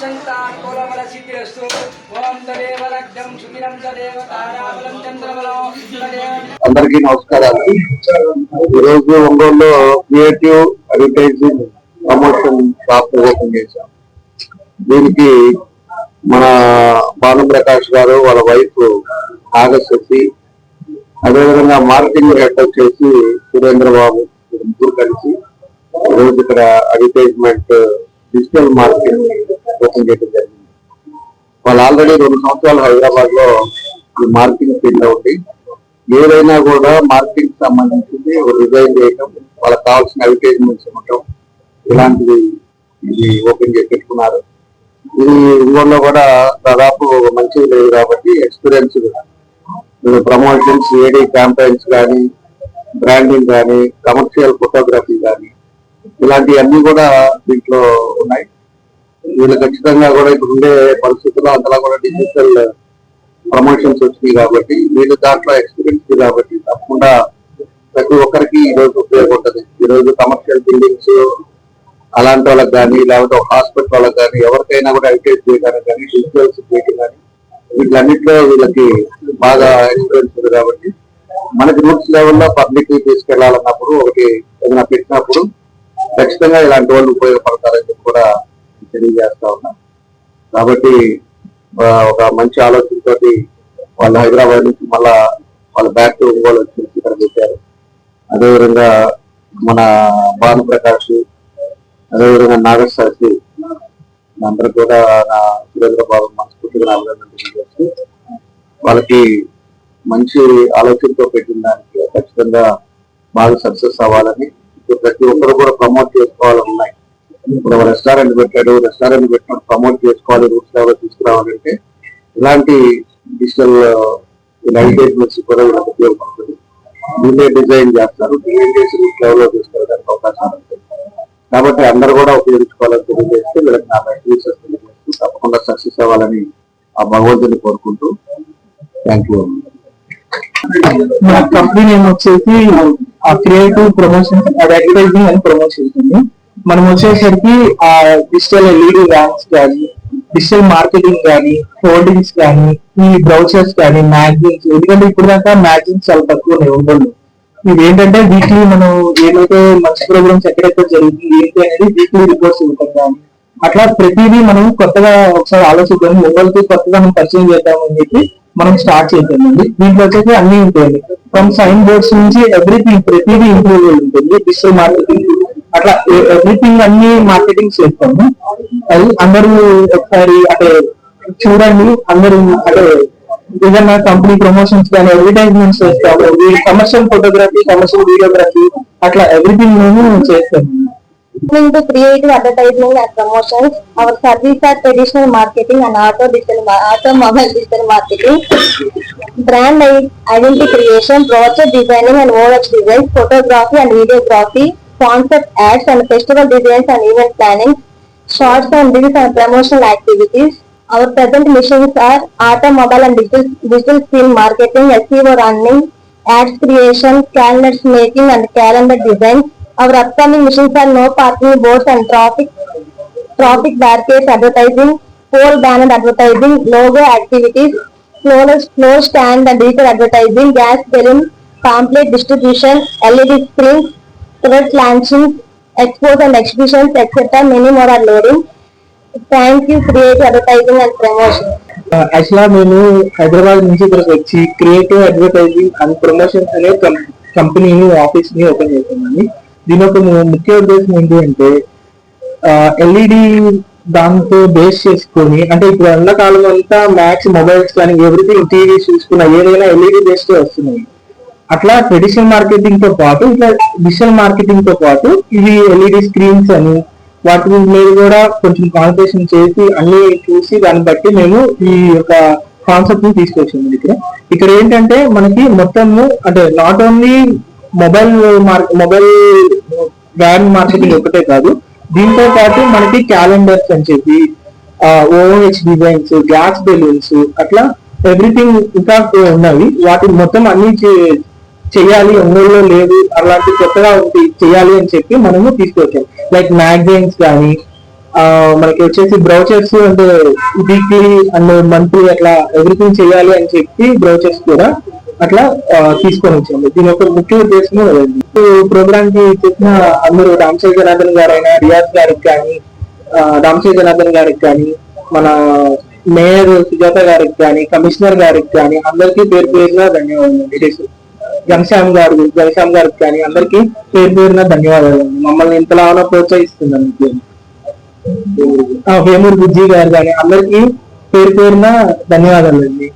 సంతానుకూలమలసిద్ధిరస్తు ఓం తదేవ లగ్నం సుఖిరం తదేవ తారాబలం చంద్రబలం అందరికీ నమస్కారాలు. ఈరోజు ఒంగోలులో creative advertising promotion shop open చేశాం. దీనికి మన భాను ప్రకాష్ గారు వాళ్ళ వైఫ్ నాగశక్తి అదేవిధంగా మార్కెటింగ్ హెడ్ వచ్చేసి సురేంద్ర బాబు ముగ్గురు కలిసి ఈరోజు ఇక్కడ అడ్వర్టైజ్మెంట్ డిజిటల్ మార్కెట్ ఓపెన్ చేయడం జరిగింది. వాళ్ళు ఆల్రెడీ రెండు సంవత్సరాలు హైదరాబాద్లో ఈ మార్కెటింగ్ ఫీల్డ్లో ఉంది ఏదైనా కూడా మార్కెటింగ్ సంబంధించింది డిజైన్ చేయటం వాళ్ళకి కావాల్సిన అడ్వర్టైజ్మెంట్స్ ఇవ్వటం ఇలాంటివి ఇది ఓపెన్ చేసి పెట్టుకున్నారు. ఇది ఊళ్ళో కూడా దాదాపు మంచిది లేదు కాబట్టి ఎక్స్పీరియన్స్ ప్రమోషన్స్ ఏడీ క్యాంపెయిన్స్ కానీ బ్రాండింగ్ కానీ కమర్షియల్ ఫోటోగ్రఫీ కానీ ఇలాంటివన్నీ కూడా దీంట్లో ఉన్నాయి. వీళ్ళు ఖచ్చితంగా కూడా ఇప్పుడు ఉండే పరిస్థితుల్లో అంతలా కూడా డిజిటల్ ప్రమోషన్స్ వచ్చినాయి కాబట్టి వీళ్ళు దాంట్లో ఎక్స్పీరియన్స్ కాబట్టి తప్పకుండా ప్రతి ఒక్కరికి ఈ రోజు ఉపయోగపడుతుంది. ఈ రోజు కమర్షియల్ బిల్డింగ్స్ అలాంటి వాళ్ళకి కానీ లేకపోతే ఒక హాస్పిటల్ వాళ్ళకి కానీ ఎవరికైనా కూడా అడ్వర్టైజ్ చేయడానికి కానీ డిజిటల్స్ చేయడం కానీ వీటిలన్నింటిలో వీళ్ళకి బాగా ఎక్స్పీరియన్స్ ఉంది కాబట్టి మనకి రూట్స్ లెవెల్లో పబ్లిక్ తీసుకెళ్ళాలన్నప్పుడు ఒకటి ఏదైనా పెట్టినప్పుడు ఖచ్చితంగా ఇలాంటి వాళ్ళు ఉపయోగపడతారని చెప్పి కూడా తెలియజేస్తా ఉన్నా. కాబట్టి ఒక మంచి ఆలోచనతోటి వాళ్ళు హైదరాబాద్ నుంచి మళ్ళా వాళ్ళ బ్యాక్ టు ఒంగోలు వచ్చి ఇక్కడ పెట్టారు. అదేవిధంగా మన భాను ప్రకాష్ అదేవిధంగా నాగశాస్త్రి అందరూ కూడా నా సురేంద్ర బాబు మనస్ఫూర్తిగా అభినందనలు తెలియజేస్తూ వాళ్ళకి మంచి ఆలోచనతో పెట్టిన దానికి ఖచ్చితంగా బాగా సక్సెస్ అవ్వాలని ప్రతి ఒక్కరు కూడా ప్రమోట్ చేసుకోవాలని ఉన్నాయి ఇప్పుడు రెస్టారెంట్ పెట్టాడు రెస్టారెంట్ పెట్టినప్పుడు ప్రమోట్ చేసుకోవాలి రూట్స్ లెవెల్ తీసుకురావాలంటే ఇలాంటి డిజిటల్ అడ్వర్టైజ్మెంట్స్ కూడా వీళ్ళకి ఉపయోగపడుతుంది. వీళ్ళే డిజైన్ చేస్తారు డిజైన్ చేసి రూట్ లెవెల్లో తీసుకెళ్ళడానికి అవకాశం ఉంటుంది కాబట్టి అందరు కూడా ఉపయోగించుకోవాలని తెలియజేస్తే వీళ్ళకి నా తెలియజేస్తూ తప్పకుండా సక్సెస్ అవ్వాలని ఆ భగవంతుని కోరుకుంటూ థ్యాంక్ యూ మన కంపెనీ నేమ్ వచ్చేసి ఆ క్రియేటివ్ ప్రమోషన్స్ అడ్వర్టైజింగ్ అని ప్రమోట్ చేస్తుంది. మనం వచ్చేసరికి ఆ డిజిటల్ ఎల్ఈడి ర్యామ్స్ కానీ డిజిటల్ మార్కెటింగ్ కానీ హోల్డింగ్స్ కానీ ఈ బ్రౌచర్స్ కానీ మ్యాగజైన్స్ ఎందుకంటే ఇప్పుడు దాకా మ్యాగజైన్స్ చాలా తక్కువ ఉన్నాయి ఇది ఏంటంటే వీక్లీ మనం ఏదైతే మంచి ప్రోగ్రామ్స్ ఎక్కడెక్కడ జరుగుతుంది ఏంటి అనేది వీక్లీ రిపోర్ట్స్ ఉంటాం కానీ అట్లా ప్రతిదీ మనం కొత్తగా ఒకసారి ఆలోచిద్దాం ఒంగోలుకి కొత్తగా మనం పరిచయం చేద్దామని చెప్పి మనం స్టార్ట్ చేసామండి దీంట్లో వచ్చేసి అన్ని ఉంటాయండి ఫ్రమ్ సైన్ బోర్డ్స్ నుంచి ఎవ్రీథింగ్ ప్రతిదీ ఇంప్రూవ్ ఉంటుంది. డిజిటల్ మార్కెటింగ్ అట్లా ఎవ్రీథింగ్ అన్ని మార్కెటింగ్ చేస్తాము. అది అందరూ ఒకసారి అంటే చూడండి అందరూ అంటే ఏదైనా కంపెనీ ప్రమోషన్స్ కానీ అడ్వర్టైజ్మెంట్స్ చేస్తాము. కమర్షియల్ ఫోటోగ్రఫీ కమర్షియల్ వీడియోగ్రఫీ అట్లా ఎవ్రీథింగ్ మేము చేస్తాము. To creative advertising and promotions, our service are traditional marketing and auto digital, automobile digital marketing, brand identity creation, brochure designing and OH designs, photography and videography, concept ads and festival designs and event planning, shorts and reels and promotional activities. Our present missions are automobile and digital, digital film marketing, SEO running, ads creation, calendars making and calendar design. Our upcoming missions are no parking boards and traffic, traffic barricades advertising, pole banner advertising, logo activities, floor, floor stand and digital advertising, gas balloon, pamphlet distribution, LED screens, thread launching, expos and exhibitions, etc. Many more are loading. Thank you, creative advertising and promotion. యాక్చువల్గా మేము హైదరాబాద్ నుంచి ఇక్కడికి వచ్చి creative advertising and promotions అనే కంపెనీని ఆఫీస్ని open చేసామండి దీని ఒక ముఖ్య ఉద్దేశం ఏంటి అంటే ఎల్ఈడి దాంతో బేస్ చేసుకొని అంటే ఇప్పుడు ఎండాకాలం అంతా మ్యాక్స్ మొబైల్స్ కానీ ఎవ్రీథింగ్ టీవీ చూసుకున్న ఏదైనా ఎల్ఈడి బేస్ వస్తున్నాయి. అట్లా ట్రెడిషనల్ మార్కెటింగ్తో పాటు ఇట్లా డిజిటల్ మార్కెటింగ్తో పాటు ఇవి ఎల్ఈడి స్క్రీన్స్ అని వాటి మీద కూడా కొంచెం కాన్సన్ట్రేషన్ చేసి అన్ని చూసి దాన్ని బట్టి మేము ఈ యొక్క కాన్సెప్ట్ని తీసుకొచ్చాము ఇక్కడ. ఇక్కడ ఏంటంటే మనకి మొత్తము అంటే not only mobile mobile brand marketing ఒకటే కాదు. దీంతో పాటు మనకి క్యాలెండర్స్ అని చెప్పి ఓహెచ్ డిజైన్స్ గ్యాస్ బెలూన్స్ అట్లా ఎవ్రీథింగ్ ఇంకా ఉన్నవి వాటి మొత్తం అన్ని చే- చేయాలి ఒంగోలులో లేదు అలాంటి కొత్తగా ఒకటి చేయాలి అని చెప్పి మనము తీసుకొచ్చాం. లైక్ మ్యాగజైన్స్ కానీ మనకి వచ్చేసి బ్రౌచర్స్ అంటే వీక్లీ అండ్ మంత్లీ అట్లా ఎవ్రీథింగ్ చేయాలి అని చెప్పి బ్రౌచర్స్ కూడా అట్లా తీసుకొని వచ్చింది. దీని యొక్క ముఖ్య ఉద్దేశం ప్రోగ్రామ్కి చెప్పిన అందరూ రామశేఖ జనార్దన్ గారైనా రియాజ్ గారికి కానీ రామశేఖ జనార్దన్ గారికి కానీ మన మేయర్ సుజాత గారికి కానీ కమిషనర్ గారికి కానీ అందరికీ పేరు పేరున ధన్యవాదాలు ఘనశ్యామ్ గారు ఘనశ్యామ్ గారికి కానీ అందరికీ పేరు పేరున ధన్యవాదాలు మమ్మల్ని ఇంతలానో ప్రోత్సహిస్తుందండి ఆ, వేమూరు బుజ్జి గారు కానీ అందరికీ పేరు పేరున ధన్యవాదాలు అండి.